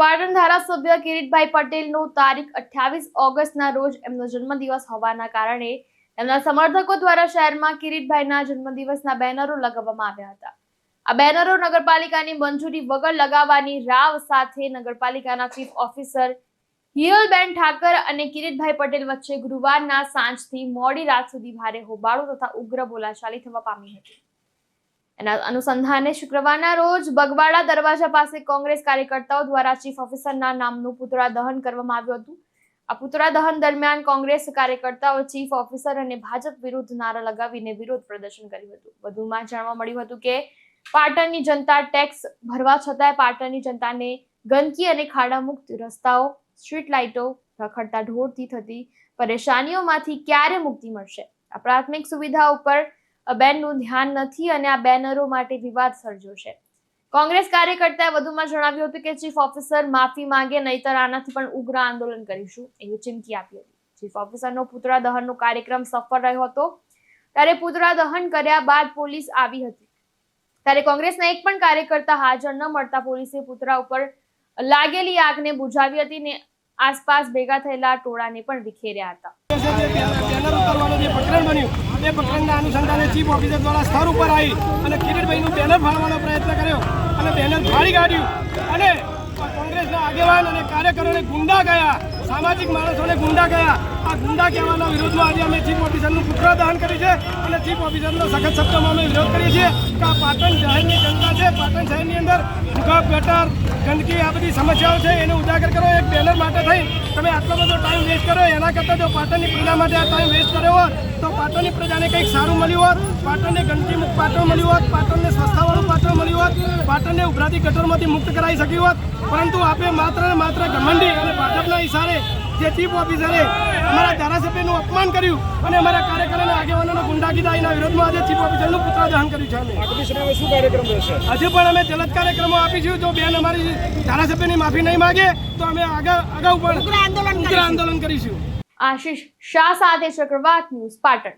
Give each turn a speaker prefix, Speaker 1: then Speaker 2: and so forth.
Speaker 1: પાટણ ધારાસભ્ય કિરીટભાઈ પટેલનો તારીખ અઠ્યાવીસ ઓગસ્ટના રોજ એમનો જન્મદિવસ હોવાના કારણે એમના સમર્થકો દ્વારા શહેરમાં કિરીટભાઈના જન્મદિવસના બેનરો લગાવવામાં આવ્યા હતા. આ બેનરો નગરપાલિકાની મંજૂરી વગર લગાવવાની રાવ સાથે નગરપાલિકાના ચીફ ઓફિસર હિયલબેન ઠાકર અને કિરીટભાઈ પટેલ વચ્ચે ગુરુવારના સાંજથી મોડી રાત સુધી ભારે હોબાળો તથા ઉગ્ર બોલાચાલી થવા પામી હતી. એના અનુસંધાને શુક્રવારના રોજ બગવાડા દરવાજા પાસે કોંગ્રેસ કાર્યકર્તાઓ દ્વારા ચીફ ઓફિસરના નામનું પુતળા દહન કરવામાં આવ્યું હતું. આ પુતળા દહન દરમિયાન કોંગ્રેસ કાર્યકર્તાઓ ચીફ ઓફિસર અને ભાજપ વિરુદ્ધ નારા લગાવીને વિરોધ પ્રદર્શન કર્યું હતું. વધુમાં જાણવા મળ્યું હતું કે પાટણની જનતા ટેક્સ ભરવા છતાંય પાટણની જનતાને ગંદકી અને ખાડા મુક્ત રસ્તાઓ, સ્ટ્રીટ લાઇટો રખડતા ઢોરથી થતી પરેશાનીઓમાંથી ક્યારે મુક્તિ મળશે? આ પ્રાથમિક સુવિધા ઉપર બેનનું ધ્યાન નથી અને આ બેનરો માટે વિવાદ સર્જ્યો છે. કોંગ્રેસ કાર્યકર્તાએ વધુમાં જણાવ્યું હતું કે ચીફ ઓફિસર માફી માંગે, નહીતર આનાથી પણ ઉગ્ર આંદોલન કરીશું. એવી ચીમકી આપી હતી. ચીફ ઓફિસરનો પુતળા દહનનો કાર્યક્રમ સફળ રહ્યો હતો. ત્યારે પુતળા દહન કર્યા બાદ પોલીસ આવી હતી. ત્યારે કોંગ્રેસના એક પણ કાર્યકર્તા હાજર ન મળતા પોલીસે પુતળા ઉપર લાગેલી આગને બુઝાવી હતી ને આસપાસ ભેગા થયેલા ટોળાને પણ વિખેર્યા હતા.
Speaker 2: એ પ્રકરણના અનુસંધાને દ્વારા સ્થળ ઉપર આવી અને કિરીટભાઈનું બેનર પ્રયત્ન કર્યો અને બેનર ફાડી કાઢ્યું અને કોંગ્રેસના આગેવાન અને કાર્યકરોને ગુંડા ગયા સામાજિક માણસોને ગુંડા ગયા આ ગુંડા કહેવાના વિરોધમાં આજે અમે ચીફ ઓફિસરનું પુત્ર દહન કર્યું છે અને ચીફ ઓફિસરનો સખત શબ્દોમાં અમે વિરોધ કરીએ છીએ આ પાટણ જનતા પાટણ શહેરની અંદર ભૂગર્ભ ગટર, ગંદકી, આ બધી સમસ્યાઓ છે. એને ઉજાગર કરો, એક બેનર માટે થઈ. તમે આટલો બધો ટાઈમ વેસ્ટ કર્યો, એના કરતાં જો પાટણની પ્રજા માટે આ ટાઈમ વેસ્ટ કર્યો હોત, તો પાટણની પ્રજાને કંઈક સારું મળ્યું હોત. પાટણને ગંદકી મુક્ત પાટણ મળ્યું હોત, પાટણને સ્વસ્થતાવાળું પાટણ મળ્યું હોત, પાટણને ઉભરાતી ગટરમાંથી મુક્ત કરાવી શક્યું હોત. પરંતુ આપણે માત્ર માત્ર ઘમંડી અને ભાજપના ઇશારે જે ચીફ ઓફિસરે અમારા ધારાસભ્યનું અપમાન કર્યું અને અમારા કાર્યકરોને આગેવાનોના એના વિરોધમાં આજે ચીફ ઓફિસરનું પુત્રદહન દહન કર્યું છે અમે.
Speaker 3: શું કાર્યક્રમ રહેશે?
Speaker 2: હજુ પણ અમે જલદ કાર્યક્રમો આપીશું. જો બેન અમારી ધારાસભ્યની માફી નહીં માગે તો અમે આગળ અગાઉ પણ ઉગ્ર આંદોલન કરીશું.
Speaker 1: આશીષ શાહ સાથે ચક્રવાત ન્યૂઝ પાટણ.